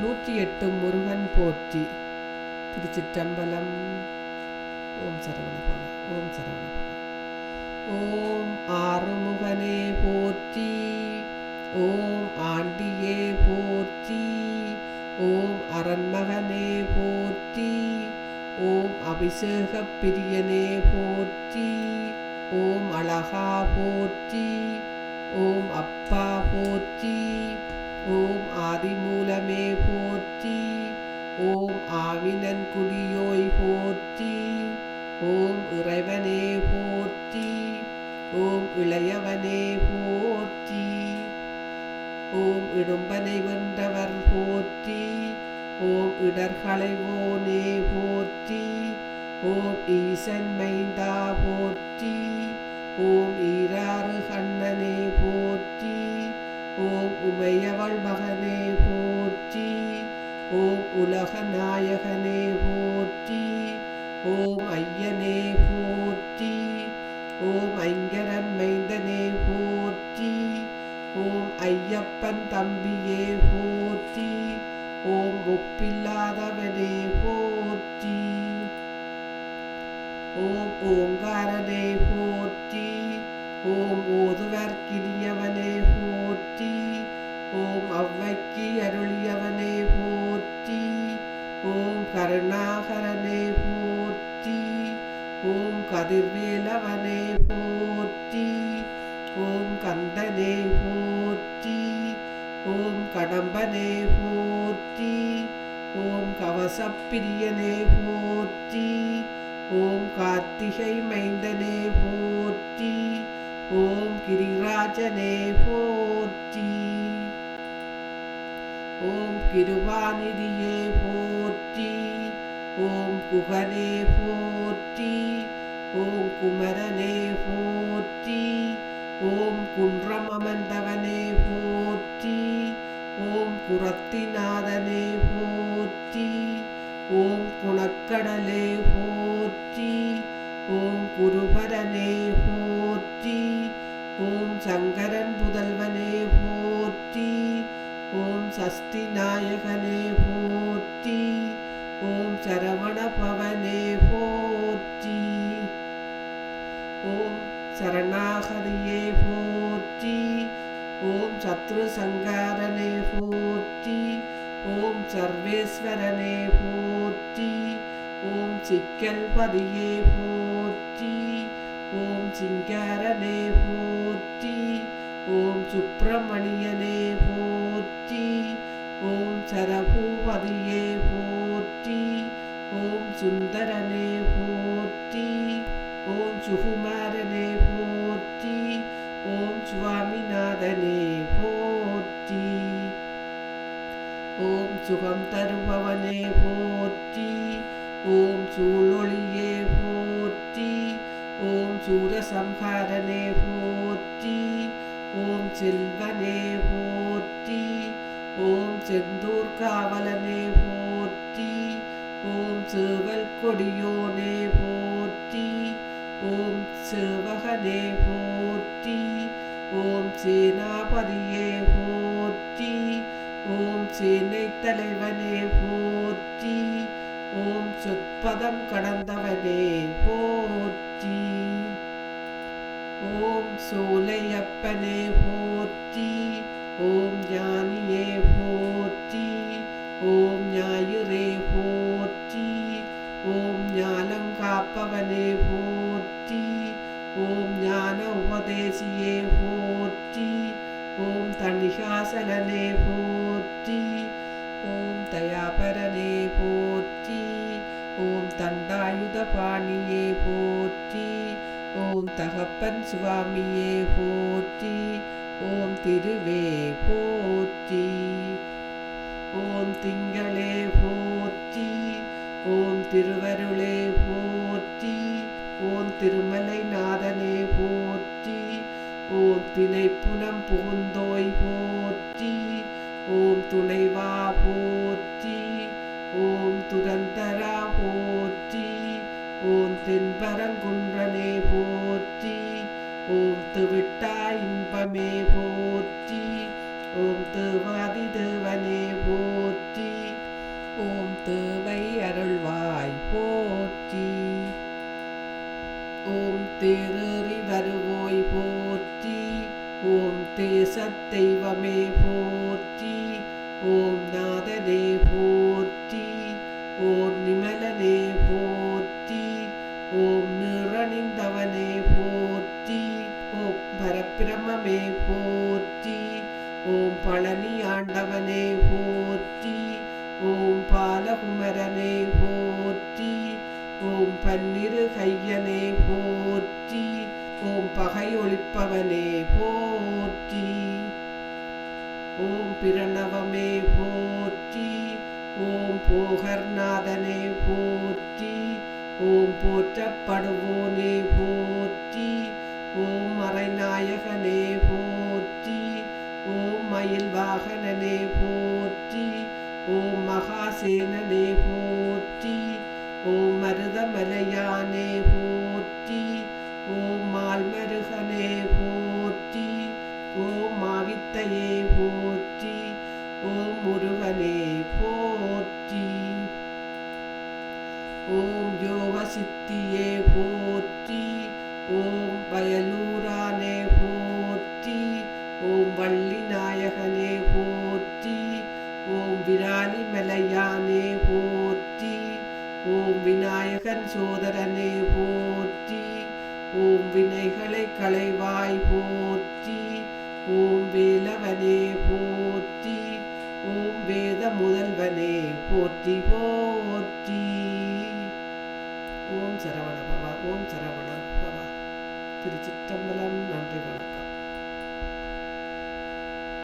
நூற்றி எட்டு முருகன் போற்றி. திருச்சிற்றம்பலம். ஓம் சரவணபவ ஓம் சரவணபவ. ஓம் ஆறுமுகனே போற்றி. ஓம் ஆண்டியே போற்றி. ஓம் அரண்மகனே போற்றி. ஓம் அபிஷேக பிரியனே போற்றி. ஓம் அழகா போற்றி. ஓம் அப்பா ஆவினன் குடியோய் போற்றி ஓம் இறைவனே போற்றி ஓம் இளையவனே போற்றி ஓம் இடும்பனை வென்றவர் போற்றி ஓம் இடர்களைவோனே போற்றி ஓம் ஈசன் மைந்தா போற்றி ஓம் ஓம் ஐயனே போற்றி. ஓம் ஐங்கரன் மைந்தனே போற்றி. ஓம் ஐயப்பன் தம்பியே போற்றி. ஓம் ஒப்பில்லாதவனே போற்றி. ஓம் ஓங்காரனே போற்றி. ஓம் ஓதுவர் கிரியவனே போற்றி. ஓம் அவ்வைக்கு அருளியவனே போற்றி. ஓம் கருணாகரனே கதிர்வேலவனே போற்றி ஓம் கந்தனே போற்றி ஓம் கடம்பனே போற்றி ஓம் கவசப்பிரியனே போற்றி ஓம் கார்த்திகை மைந்தனே போற்றி ஓம் கிரிராஜனே போற்றி ஓம் கிருபாநிதியே போற்றி ஓம் குகனே போ ஓம் குமரனே போற்றி ஓம் குன்றம் அமர்ந்தவனே போற்றி ஓம் குரத்திநாதனே போற்றி ஓம் குணக்கடலே போற்றி ஓம் குருபரனே போற்றி ஓம் சங்கரன் புதல்வனே போற்றி ஓம் சஸ்தி நாயகனே போற்றி ஓம் சரவண பவன் சரணாகதியே போற்றி ஓம் சத்ரு சங்காரனே போற்றி ஓம் சர்வேஸ்வரனே போற்றி ஓம் சிக்கல்பதியே போற்றி ஓம் சிங்காரனே போற்றி ஓம் சுப்பிரமணியனே போற்றி ஓம் சரபூபதியே போற்றி ஓம் சுந்தரனே போற்றி ஓம் சுகுமாரனே ஓம் சுகம் தருபவனே போற்றி ஓம் சூழொளியே போற்றி ஓம் சூரசம்ஹாரனே போற்றி ஓம் செல்வனே போற்றி ஓம் செந்தூர் காவலனே போற்றி ஓம் சேவல் கொடியோனே போற்றி ஓம் சேவகனே போற்றி ஓம் சேனாபதியே போ சேனை தலைவனே போற்றி. ஓம் சொற்பதம் கடந்தவனே போற்றி. ஓம் சோலையப்பனே போற்றி. ஓம் ஞானியே போற்றி. ஓம் ஞாயிறே போற்றி. ஓம் ஞானம் காப்பவனே போற்றி. ஓம் ஞான உபதேசியே போற்றி. ஓம் தணிகாசலனே போ போற்றி ஓம் தயாபரனே போற்றி ஓம் தண்டாயுத பாணியே போற்றி ஓம் தகப்பன் சுவாமியே போற்றி ஓம் திருவே போற்றி ஓம் திங்களே போற்றி ஓம் திருவருளே போற்றி ஓம் திருமலை நாதனே போற்றி ஓம் திணைப்புனம் புகுந்தோய் போ துணைவா போற்றி. ஓம் துரந்தரா போற்றி. ஓம் தென்பரங்குன்றனே போற்றி. ஓம் துவிட்டா இன்பமே போற்றி. ஓம் தேவாதி தேவனே ஓம் நாதனே போற்றி ஓம் நிமலனே போற்றி ஓம் நிறணிந்தவனே போற்றி ஓம் பரப்பிரமே போற்றி ஓம் பழனி ஆண்டவனே போற்றி ஓம் பாலகுமரனே போற்றி ஓம் பன்னிரு கையனே போற்றி ஓம் பகை ஒழிப்பவனே போற்றி. ஓம் பிரணவமே போற்றி ஓம் போகர்நாதனே போற்றி ஓம் போற்றப்படுவோனே போ ஓம் யோக சித்தியே போற்றி ஓம் வயலூரானே போற்றி ஓம் வள்ளி நாயகனே போற்றி ஓம் விராலி மலையானே போற்றி ஓம் விநாயகன் சோதரனே போற்றி ஓம் வினைகளை களைவாய் போற்றி ஓம் வேலவனே போற்றி ஓம் வேத முதல்வனே போற்றி போ சரவண பவா ஓம் சரவண பவா திருச்சிற்றம்பலம் நன்றி வணக்கம்